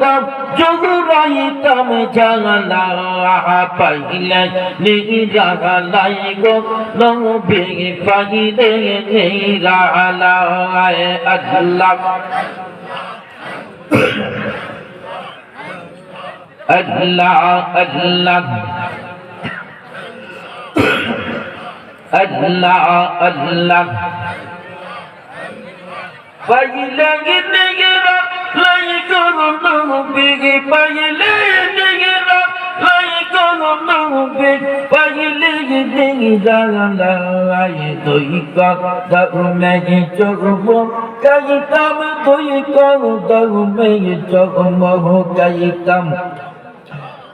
রাখতাম যদি রাইতাম জাগালা পাইলে নেই রাগালাই গো নবে পাইলে নেই রাগালাই আল্লাহ। আল্লাহ আল্লাহ। আল্লাহ আল্লাহ। পাইলে নেই Kayi kam, kayi kam, daru meyi chokmo, kayi kam,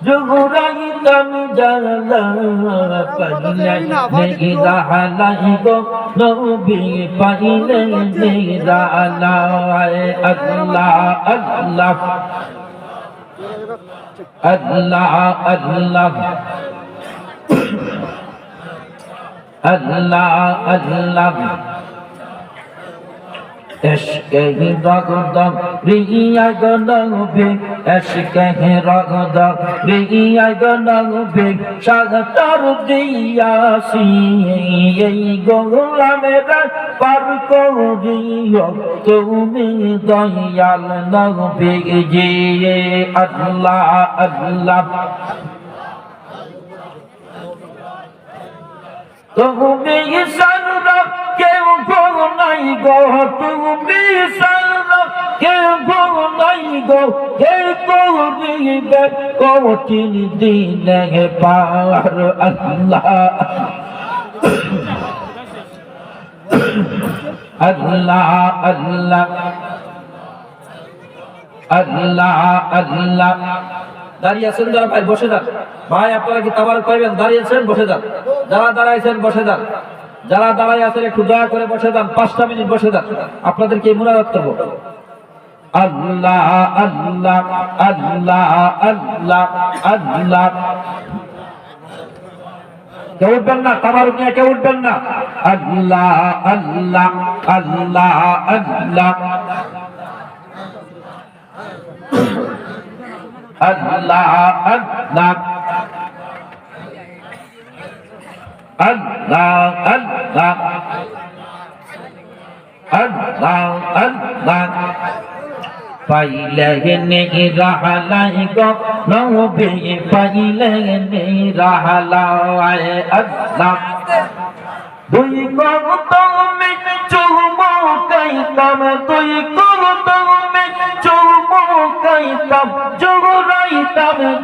যুগুরাইত আমি জানলা পাইলে নেইরালাই গো নবী পাইলে নেইরালাই আল্লাহ আল্লাহ আল্লাহ আল্লাহ আল্লাহ আল্লাহ এসকে রগদম রিয়া গনবে এসকে রগদম রিয়া গনবে সাগতর দিয়াসি এই গোলামের পার করিও। তুমি দয়াল নবে জি আল্লাহ আল্লাহ। তুমি সারা নাই গো, তুমি দাঁড়িয়ে ভাই, বসে যান। ভাই, আপনারা কি তাবার করবেন দাঁড়িয়ে আছেন? বসে যান। যারা দাঁড়াইছেন, বসে যান। যারা দাঁড়াই আছেন একটু দয়া করে বসে যান, পাঁচটা মিনিট বসে যান। আপনাদেরকে মুনাজাত করব। আল্লাহ আল্লাহ আল্লাহ আল্লাহ আল্লাহ। কেউ উঠবেন না তাবার নিয়ে কেউ উঠবেন না। আল্লাহ আল্লাহ আল্লাহ আল্লাহ। আল্লাহ আল্লাহ। আল্লাহ আল্লাহ। আল্লাহ আল্লাহ আল্লাহ পাইলেনে রাহালাই গো নবে পাইলেনে রাহালাই আল্লাহ দুই কর তুমি চুমো কাই কাম দুই কর তুমি চুমো কাই কাম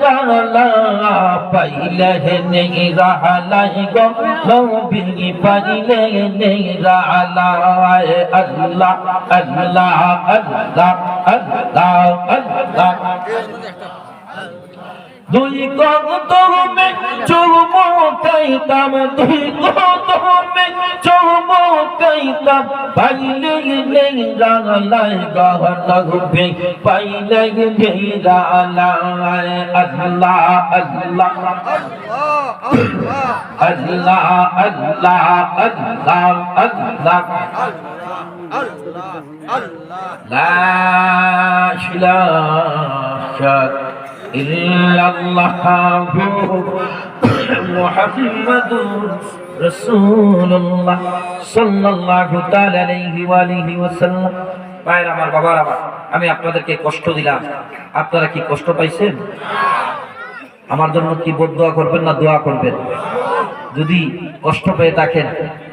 জালা পাইলে নেই রাহালাই গো। নবী পাইলে নেই রাহালাই আল্লাহ আল্লাহ আল্লাহ আল্লাহ আল্লাহ। দুই কদমে চুম কাইতাম দুই কদমে চুম কাইতাম পাইলে নেই রালাই গহর লাগবে পাইলে নেই। রালাই আল্লাহ আল্লাহ আল্লাহ আল্লাহ আল্লাহ আল্লাহ আল্লাহ আল্লাহ। লা ইলাহা আমার আমি আপনাদেরকে কষ্ট দিলাম। আপনারা কি কষ্ট পাইছেন? আমার জন্য কি বোধ দোয়া করবেন না দোয়া করবেন? যদি কষ্ট পেয়ে থাকেন,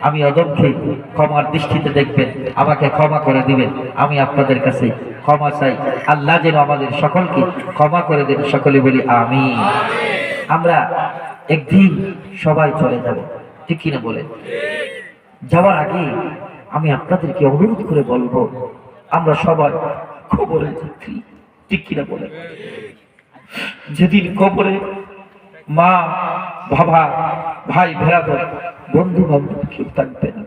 আমি অদক্ষে ক্ষমার দৃষ্টিতে দেখবেন, আমাকে ক্ষমা করে দিবেন। আমি আপনাদের কাছে ক্ষমা চাই। আল্লাহ যেন আমাদের সকলকে ক্ষমা করে দেন, সকলে বলি আমি আমরা একদিন সবাই চলে যাব। ঠিক কিনা বলে যাওয়ার আগে আমি আপনাদেরকে অনুরোধ করে বলব, আমরা সবাই খবরে যাচ্ছি। ঠিক কিনা বলে যেদিন কবরে মা বাবা, ভাই, ভেড়াদর বন্ধু বান্ধব কেউ থাকবে না।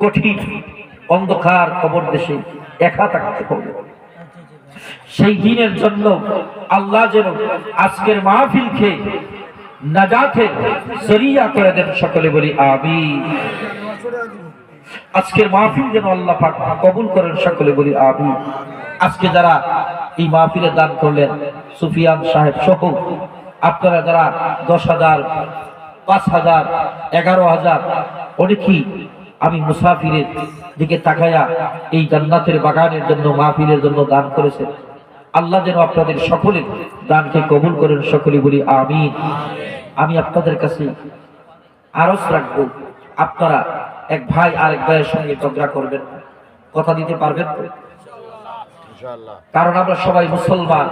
কঠিন, অন্ধকার কবর দেশে একা থাকতে হবে সেই দিনের জন্য আল্লাহ যেন আজকের মাহফিলকে নাজাতে সরিয়া করে দেন সকলে বলি আমি আজকের মাহফিল যেন আল্লাহ পাক কবুল করেন সকলে বলি আমি আজকে যারা এই মাহফিলে দান করলেন, সুফিয়ান সাহেব সহ আপনারা যারা দশ হাজার পাঁচ হাজার এগারো হাজার অনেকেই আমি মুসাফিরের দিকে তাকায়া এই জান্নাতের বাগানের জন্য মাহফিলের জন্য দান করেছেন। আল্লাহ যেন আপনাদের সকলের দানকে কবুল করেন সকলে বলি আমি আমি আপনাদের কাছে আরজ রাখব আপনারা এক ভাই আরেক ভাইয়ের সঙ্গে ঝগড়া করবেন কথা দিতে পারবেন কারণ আমরা সবাই মুসলমান।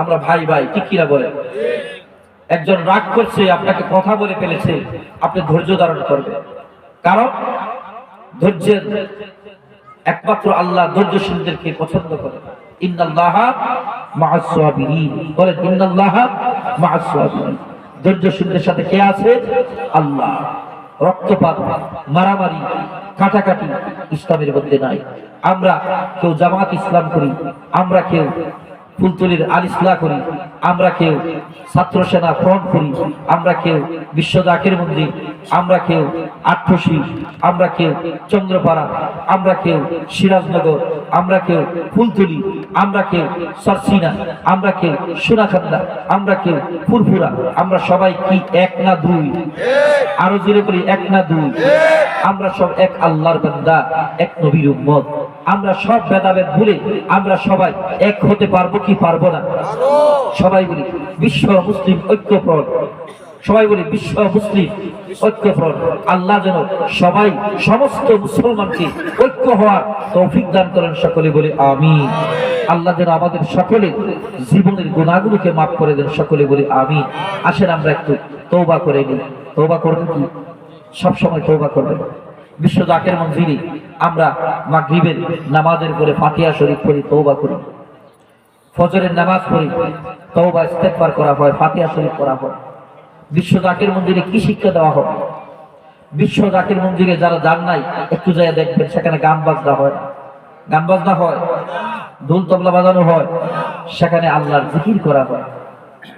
আমরা ভাই ভাই, ঠিক কিনা বলেন? একজন রাগ করছে, আপনাকে কথা বলে ফেলেছে, আপনি ধৈর্য ধারণ করবেন। কারণ ধৈর্যের একমাত্র আল্লাহ ধৈর্যশীলদেরকে পছন্দ করে ইন্নাল্লাহা মা'আস সাবিরিন বলেন, ইন্নাল্লাহা মা'আস সাবিরিন ধৈর্যশীলদের সাথে কে আছে? আল্লাহ। রক্তপাত, মারামারি, কাটাকাটি ইসলামের মধ্যে নাই। আমরা কেউ জামাত ইসলাম করি, আমরা কেউ ফুলতলির আল ইসলা করি। আমরা কেউ ছাত্র সেনা ফ্রন্ট করি। আমরা কেউ বিশ্ব জাকের মন্দির। আমরা কেউ আটফসি আমরা কেউ চন্দ্রপাড়া। আমরা কেউ সিরাজনগর। আমরা কেউ ফুলতলি আমরা কেউ সরসিনা, আমরা কেউ সোনাখান্দা আমরা কেউ ফুরফুরা, আমরা সবাই কি এক না দুই? আরও জোরে বলি, এক না দুই? আমরা সব এক আল্লাহর বান্দা, এক নবীর উম্মত। আমরা সব ভেদাভেদ ভুলে আমরা সবাই এক হতে পারব কি পারব না? সবাই বলি, বিশ্ব মুসলিম ঐক্যফ্রন্ট সবাই বলি, বিশ্ব মুসলিম, ঐক্যফ্রন্ট। আল্লাহ যেন সবাই, সমস্ত মুসলমানকে ঐক্য হওয়ার তৌফিক দান করেন সকলে বলি আমি আল্লাহ যেন আমাদের সকলে জীবনের গুণাগুলোকে মাফ করে দেন সকলে বলি আমি আসেন আমরা একটু তৌবা করে নিই। তৌবা করবেন কি? সবসময় তৌবা করবেন। বিশ্ব জাকের মঞ্জিরে আমরা মাগরিবের নামাজের পরে ফাতিহা শরীফ পড়ি তৌবা করি। ফজরের নামাজ পড়ি তৌবা ইস্তেগফার করা হয়, ফাতিহা শরীফ করা হয়। বিশ্ব মন্দিরে কি শিক্ষা দেওয়া হবে? বিশ্ব মন্দিরে যারা যান নাই, একটু যায় দেখবেন, সেখানে গান বাজনা হয়। গান বাজনা হয় ঢোল তবলা বাজানো হয়, সেখানে আল্লাহর জিকির করা হয়।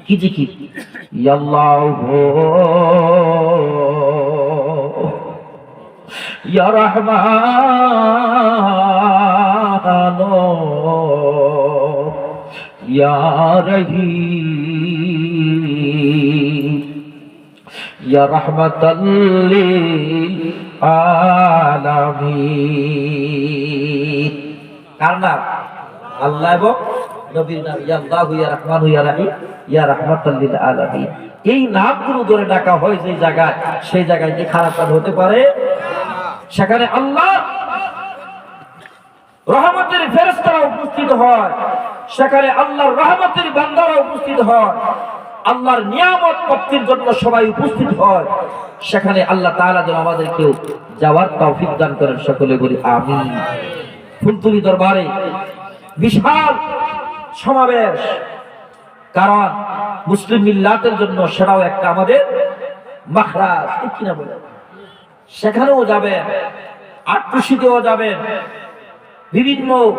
কি জিকির? ইয়া ইয়া রহিম। আল্লাহ আল্লাহু এই নামগুলো ধরে ডাকা হয় যে জায়গায়, সেই জায়গায় কি খারাপ হতে পারে? সেখানে আল্লাহ রহমতের ফেরেস্তারা উপস্থিত হয়। সেখানে আল্লাহর রহমতের বান্দারা উপস্থিত হয়। আল্লাহর নিয়ামত প্রাপ্তির জন্য সবাই উপস্থিত হয়। সেখানে আল্লাহ তাআলা যেন আমাদেরকেও যাওয়ার তৌফিক দান করেন। সকলে বলি আমিন। ফুলতুলি দরবারে বিশাল সমাবেশ। কারণ মুসলিম মিল্লাতের জন্য সেটাও একটা আমাদের মাখরাজ। কিনা বলে? সেখানেও যাবেন আট্টুসিতেও যাবেন। বিভিন্ন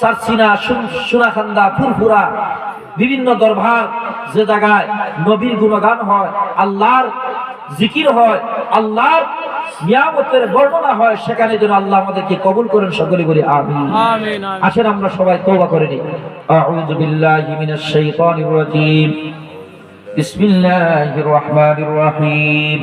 সারসিনা, সুন- সুনাখান্দা, ফুরফুরা বিভিন্ন দরবার যে জায়গায় নবীর গুণগান হয় আল্লাহর জিকির হয় আল্লাহর নিয়ামতের বর্ণনা হয় সেখানে যেন আল্লাহ আমাদেরকে কবুল করেন সকলে বলি আমিন। আসেন আমরা সবাই তওবা করে নিই। আউযু বিল্লাহি মিনাশ রহিম।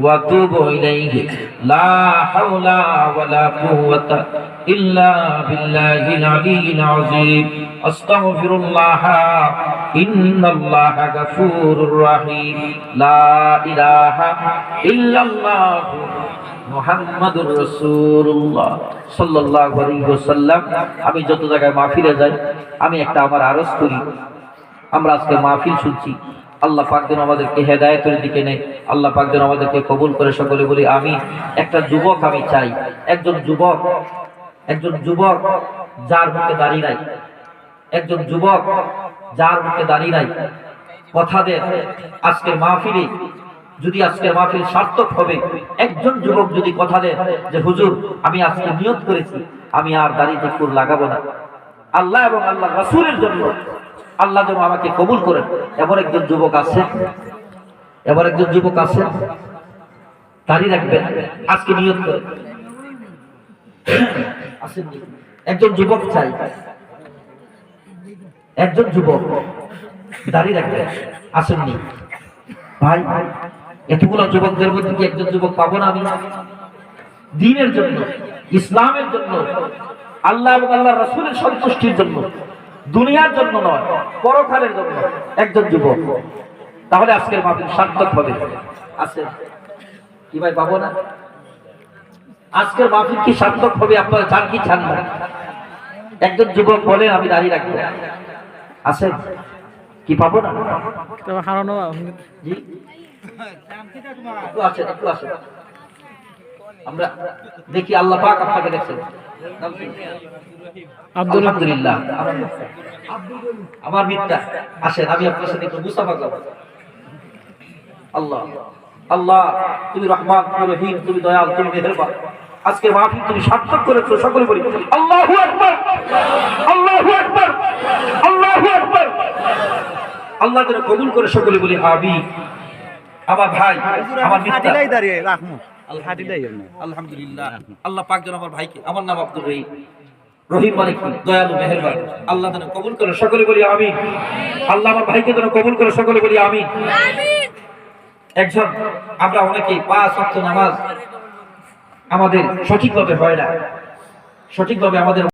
واتوب إليه لا حول ولا قوة إلا بالله العلي العظيم أستغفر الله إن الله غفور رحيم لا إله إلا الله মোহাম্মদ রসুল্লাহ সাল্লাহ আলহিহসাল্লাম আমি যত জায়গায় মাহফিলে যাই আমি একটা আমার আরজ করি আমরা আজকে মাহফিল শুনছি আল্লাহ পাক যেন আমাদেরকে হেদায়েতের দিকে নেয়। আল্লাহ পাক যেন আমাদেরকে কবুল করে সকলে বলি আমি একটা যুবক আমি চাই। একজন যুবক একজন যুবক যার মুখে দাঁড়িয়ে নাই। একজন যুবক যার মুখে দাঁড়িয়ে নাই। কথা দেন আজকের মাহফিলে যদি আজকের মাহফিল সার্থক হবে, একজন যুবক যদি কথা দেন যে, হুজুর, আমি আজকে নিয়ত করেছি, আমি আর দাড়িতে কুর লাগাবো না। আল্লাহ এবং আল্লাহ রাসূলের জন্য আল্লাহ যেন আমাকে কবুল করেন। এমন একজন যুবক আছে এবার একজন যুবক আছে, দাঁড়িয়ে রাখবেন, আজকে নিয়ত করে একজন যুবক চাই। একজন যুবক দাঁড়িয়ে রাখবেন, আসেননি। ভাই, এতগুলো যুবকদের মধ্যে কি একজন যুবক পাবো না আমি? দিনের জন্য, ইসলামের জন্য, আল্লাহ আল্লাহ রসুলের সন্তুষ্টির জন্য। দুনিয়ার জন্য নয় পরকালের জন্য একজন যুবক। তাহলে আজকের মাহফিল সার্থক হবে। আছে? কি ভাই পাবো না? আজকের মাহফিল কি সার্থক হবে আপনারা চান কি চান না? একজন যুবক বলেন আমি দাঁড়িয়ে রাখব। আছেন কি পাবো না? হারানো জি? একটু আসেন একটু আসেন। আমরা দেখি আল্লাহ পাক আপনাকে দেখছেন। আলহামদুলিল্লাহ। আমার মিথ্যা। আসেন আমি আপনার সাথে একটু মুসাফা করব। আল্লাহ আল্লাহ তুমি রহমান তুমি রহিম তুমি দয়াল তুমি মেহেরবান। আজকে মাহফিল তুমি সার্থক করেছ সকলে বলি আল্লাহু আকবার আল্লাহু আকবার আল্লাহু আকবার। আল্লাহ যেন কবুল করে সকলে বলি আমিন। আমার ভাই আমার মিথ্যা। দাঁড়িয়ে রাখমু আলহামদুলিল্লাহ। আল্লাহ পাক যেন আমার ভাইকে আমার নাম আব্দুল রহিম। রহিম দয়ালু মেহেরবান। আল্লাহ যেন কবুল করে সকলে বলি আমি আল্লাহ আমার ভাইকে যেন কবুল করে সকলে বলি আমি একজন আমরা অনেকে পাঁচ নামাজ আমাদের সঠিকভাবে হয় না। সঠিকভাবে আমাদের